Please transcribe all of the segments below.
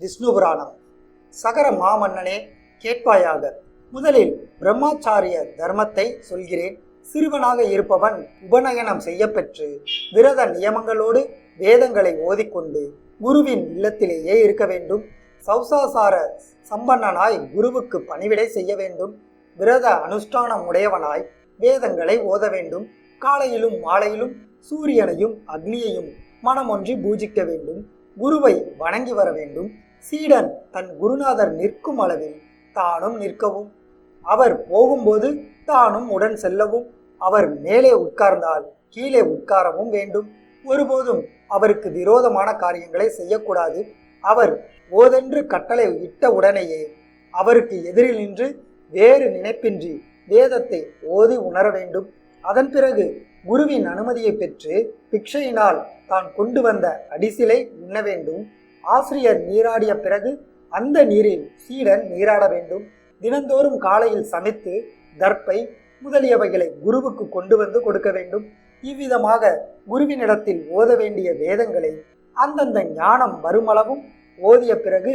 விஷ்ணு புராணம் சகர மாமன்னனே கேட்பாயாக முதலில் பிரம்மாச்சாரிய தர்மத்தை சொல்கிறேன். சிறுவனாக இருப்பவன் உபநயனம் செய்யப்பெற்று விரத நியமங்களோடு வேதங்களை ஓதிக்கொண்டு குருவின் இல்லத்திலேயே இருக்க வேண்டும். சௌசாசார சம்பன்னனாய் குருவுக்கு பணிவிடை செய்ய வேண்டும். விரத அனுஷ்டானம் உடையவனாய் வேதங்களை ஓத வேண்டும். காலையிலும் மாலையிலும் சூரியனையும் அக்னியையும் மனமொன்றி பூஜிக்க வேண்டும். குருவை வணங்கி வர வேண்டும். சீடன் தன் குருநாதர் நிற்கும் அளவில் தானும் நிற்கவும் அவர் போகும்போது தானும் உடன் செல்லவும் அவர் மேலே உட்கார்ந்தால் கீழே உட்காரவும் வேண்டும். ஒருபோதும் அவருக்கு விரோதமான காரியங்களை செய்யக்கூடாது. அவர் ஓதென்று கட்டளை இட்ட உடனேயே அவருக்கு எதிரில் நின்று வேறு நினைப்பின்றி வேதத்தை ஓதி உணர வேண்டும். அதன் பிறகு குருவின் அனுமதியை பெற்று பிக்ஷையினால் தான் கொண்டு வந்த அடிசிலை உண்ண வேண்டும். ஆசிரியர் நீராடிய பிறகு அந்த நீரில் சீடன் நீராட வேண்டும். தினந்தோறும் காலையில் சமைத்து தர்ப்பை முதலியவைகளை குருவுக்கு கொண்டு வந்து கொடுக்க வேண்டும். இவ்விதமாக குருவினிடத்தில் ஓத வேண்டிய வேதங்களை அந்தந்த ஞானம் வருமளவும் ஓதிய பிறகு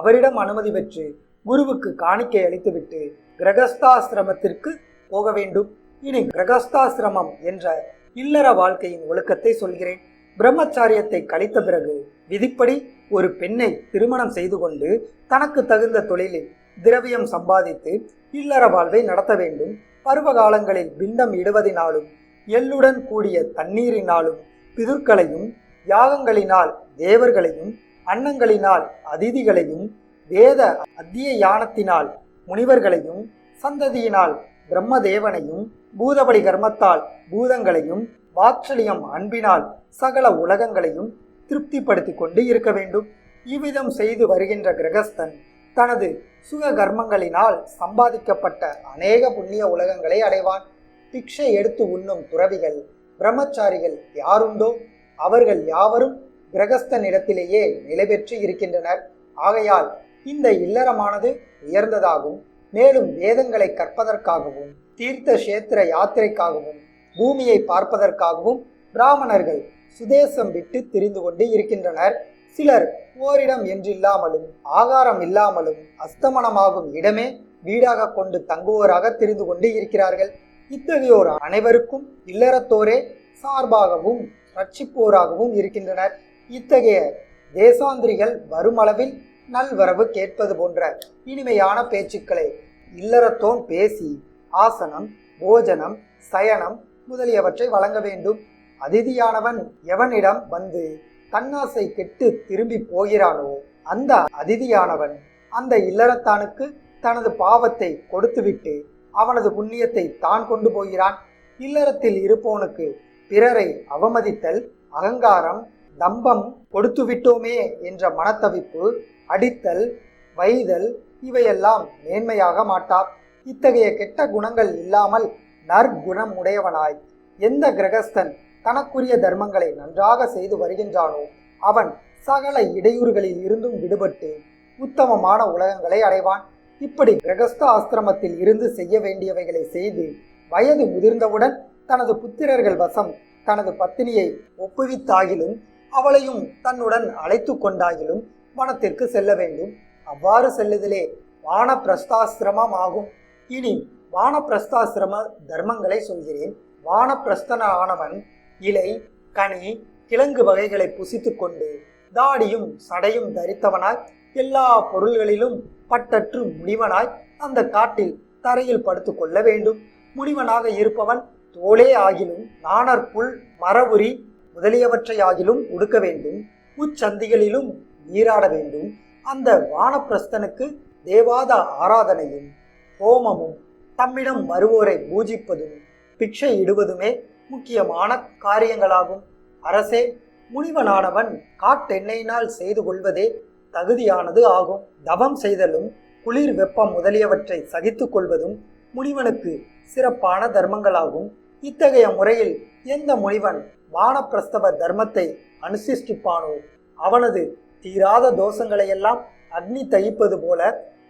அவரிடம் அனுமதி பெற்று குருவுக்கு காணிக்கை அளித்துவிட்டு கிரகஸ்தாசிரமத்திற்கு போக வேண்டும். இனி கிரகஸ்தாசிரமம் என்ற இல்லற வாழ்க்கையின் ஒழுக்கத்தை சொல்கிறேன். பிரம்மச்சாரியத்தை கழித்த பிறகு விதிப்படி ஒரு பெண்ணை திருமணம் செய்து கொண்டு தனக்கு தகுந்த தொழிலில் திரவியம் சம்பாதித்து இல்லற வாழ்வை நடத்த வேண்டும். பருவ காலங்களில் பிண்டம் இடுவதினாலும் எள்ளுடன் கூடிய தண்ணீரினாலும் பிதுர்களையும் யாகங்களினால் தேவர்களையும் அன்னங்களினால் அதிதிகளையும் வேத அத்தியானத்தினால் முனிவர்களையும் சந்ததியினால் பிரம்மதேவனையும் பூதபடி கர்மத்தால் பூதங்களையும் வாட்சலியம் அன்பினால் சகல உலகங்களையும் திருப்திப்படுத்தி கொண்டு இருக்க வேண்டும். இவ்விதம் செய்து வருகின்ற கிரகஸ்தன் தனது சுக கர்மங்களினால் சம்பாதிக்கப்பட்ட அநேக புண்ணிய உலகங்களை அடைவான். பிக்ஷை எடுத்து உண்ணும் துறவிகள் பிரம்மச்சாரிகள் யாருண்டோ? அவர்கள் யாவரும் கிரகஸ்தனிடத்திலேயே நிலை பெற்று இருக்கின்றனர். ஆகையால் இந்த இல்லறமானது உயர்ந்ததாகும் மேலும் வேதங்களை கற்பதற்காகவும் தீர்த்த கஷேத்திர யாத்திரைக்காகவும் பூமியை பார்ப்பதற்காகவும் பிராமணர்கள் சுதேசம் விட்டு திரிந்து கொண்டு இருக்கின்றனர். சிலர் ஓரிடம் என்றில்லாமலும் ஆகாரம் இல்லாமலும் அஸ்தமனமாகும் இடமே வீடாக கொண்டு தங்குவோராக தெரிந்து கொண்டு இருக்கிறார்கள். இத்தகையோர் அனைவருக்கும் இல்லறத்தோரே சார்பாகவும் ரட்சிப்போராகவும் இருக்கின்றனர். இத்தகைய தேசாந்திரிகள் வருமளவில் நல்வரவு கேட்பது போன்ற இனிமையான பேச்சுக்களை இல்லறத்தோன் பேசி ஆசனம் போஜனம் சயனம் முதலியவற்றை வழங்க வேண்டும். அதிதியானவன் எவனிடம் வந்து தன்னாசை கெட்டு திரும்பி போகிறானோ அந்த அதிதியானவன் அந்த இல்லறத்தானுக்கு தனது பாவத்தை கொடுத்துவிட்டு அவனது புண்ணியத்தை தான் கொண்டு போகிறான். இல்லறத்தில் இருப்பவனுக்கு பிறரை அவமதித்தல் அகங்காரம் தம்பம் கொடுத்து விட்டோமே என்ற மனத்தவிப்பு அடித்தல் வைதல் இவையெல்லாம் மேன்மையாக மாட்டார். இத்தகைய கெட்ட குணங்கள் இல்லாமல் நற்குணம் உடையவனாய். எந்த கிரகஸ்தன் தனக்குரிய தர்மங்களை நன்றாக செய்து வருகின்றானோ அவன் சகல இடையூறுகளில் இருந்தும் விடுபட்டு உத்தமமான உலகங்களை அடைவான். இப்படி கிரகஸ்த ஆசிரமத்தில் இருந்து செய்ய வேண்டியவைகளை செய்து வயது முதிர்ந்தவுடன் தனது புத்திரர்கள் வசம் தனது பத்தினியை ஒப்புவித்தாகிலும் அவளையும் தன்னுடன் அழைத்து கொண்டாகிலும் வனத்திற்கு செல்ல வேண்டும். அவ்வாறு செல்லுதலே வானப்பிரஸ்தாசிரமம் ஆகும். இனி வானப்பிரஸ்தாசிரம தர்மங்களை சொல்கிறேன். வானப்பிரஸ்தன ஆனவன் இலை கனி கிழங்கு வகைகளை புசித்துக்கொண்டு தாடியும் சடையும் தரித்தவனாய் எல்லா பொருள்களிலும் பட்டற்று முனிவனாய் அந்த காட்டில் தரையில் படுத்து கொள்ள வேண்டும். முனிவனாக இருப்பவன் தோளே ஆகிலும் நாணற்புல் மரபுரி முதலியவற்றை ஆகிலும் உடுக்க வேண்டும். உச்சந்திகளிலும் நீராட வேண்டும். அந்த வானப்பிரஸ்தனுக்கு தேவாத ஆராதனையும் ஹோமமும் தம்மிடம் வருவோரை பூஜிப்பதும் பிக்ஷை இடுவதுமே முக்கியமான காரியங்களாகும். அரசே முனிவனானவன் காட்டெண்ணெயினால் செய்து கொள்வதே தகுதியானது ஆகும். தவம் செய்தலும் குளிர் வெப்பம் முதலியவற்றை சகித்து கொள்வதும் முனிவனுக்கு சிறப்பான தர்மங்களாகும். இத்தகைய முறையில் எந்த முனிவன் வானப்பிரஸ்தவ தர்மத்தை அனுசிஷ்டிப்பானோ அவனது தீராத தோஷங்களையெல்லாம் அக்னி தகிப்பது போல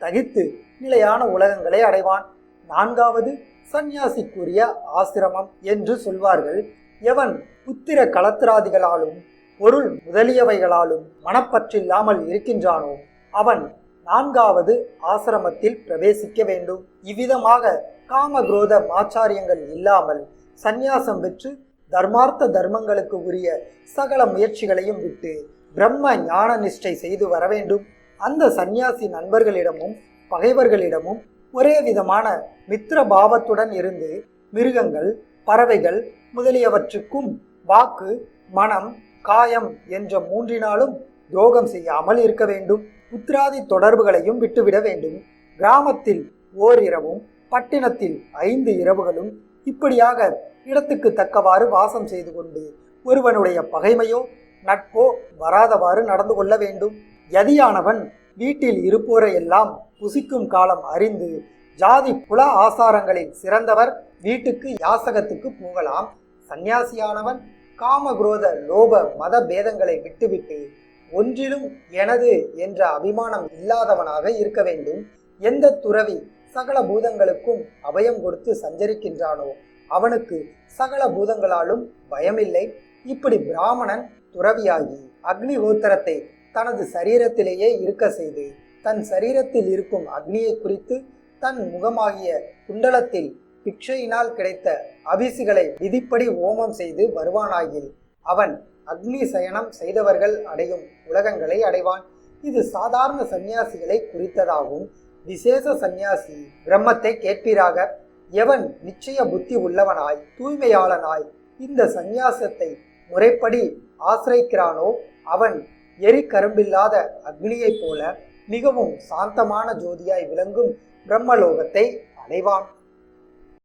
தகித்து நிலையான உலகங்களை அடைவான். நான்காவது சந்நியாசிக்குரிய ஆசிரமம் என்று சொல்வார்கள். எவன் புத்திர கலத்திராதிகளாலும் பொருள் முதலியவைகளாலும் மனப்பற்றில்லாமல் இருக்கின்றானோ அவன் நான்காவது ஆசிரமத்தில் பிரவேசிக்க வேண்டும். இவ்விதமாக காமக்ரோத மாச்சாரியங்கள் இல்லாமல் சந்நியாசம் பெற்று தர்மார்த்த தர்மங்களுக்கு உரிய சகல முயற்சிகளையும் விட்டு பிரம்ம ஞான நிஷ்டை செய்து வர வேண்டும். அந்த சந்நியாசி நண்பர்களிடமும் பகைவர்களிடமும் ஒரே விதமான மித்திர பாவத்துடன் இருந்து மிருகங்கள் பறவைகள் முதலியவற்றுக்கும் வாக்கு மனம் காயம் என்ற மூன்றினாலும் துரோகம் செய்யாமல் இருக்க வேண்டும். உத்திராதி தொடர்புகளையும் விட்டுவிட வேண்டும். கிராமத்தில் ஓரிரவும் பட்டினத்தில் ஐந்து இரவுகளும் இப்படியாக இடத்துக்கு தக்கவாறு வாசம் செய்து கொண்டு ஒருவனுடைய பகைமையோ நட்போ வராதவாறு நடந்து கொள்ள வேண்டும். யதியானவன் வீட்டில் இருப்போரையெல்லாம் புசிக்கும் காலம் அறிந்து ஜாதி புல ஆசாரங்களில் சிறந்தவர் வீட்டுக்கு யாசகத்துக்கு போகலாம். சந்நியாசியானவன் காமகுரோத லோப மத பேதங்களை விட்டுவிட்டு ஒன்றிலும் எனது என்ற அபிமானம் இல்லாதவனாக இருக்க வேண்டும். எந்த துறவி சகல பூதங்களுக்கும் அபயம் கொடுத்து சஞ்சரிக்கின்றானோ அவனுக்கு சகல பூதங்களாலும் பயமில்லை. இப்படி பிராமணன் துறவியாகி அக்னிஹோத்திரத்தை தனது சரீரத்திலேயே இருக்க செய்து தன் சரீரத்தில் இருக்கும் அக்னியை குறித்து தன் முகமாகிய குண்டலத்தில் பிக்ஷையினால் கிடைத்த அபிசுகளை விதிப்படி ஓமம் செய்து வருவானாகில் அவன் அக்னி சயனம் செய்தவர்கள் அடையும் உலகங்களை அடைவான். இது சாதாரண சந்நியாசிகளை குறித்ததாகும். விசேஷ சந்நியாசி பிரம்மத்தை கேட்பீராக எவன் நிச்சய புத்தி உள்ளவனாய் தூய்மையாளனாய் இந்த சந்நியாசத்தை முறைப்படி ஆசிரிக்கிறானோ அவன் எரிக்கரும்பில்லாத அக்னியைப் போல மிகவும் சாந்தமான ஜோதியாய் விளங்கும் பிரம்மலோகத்தை அடைவான்.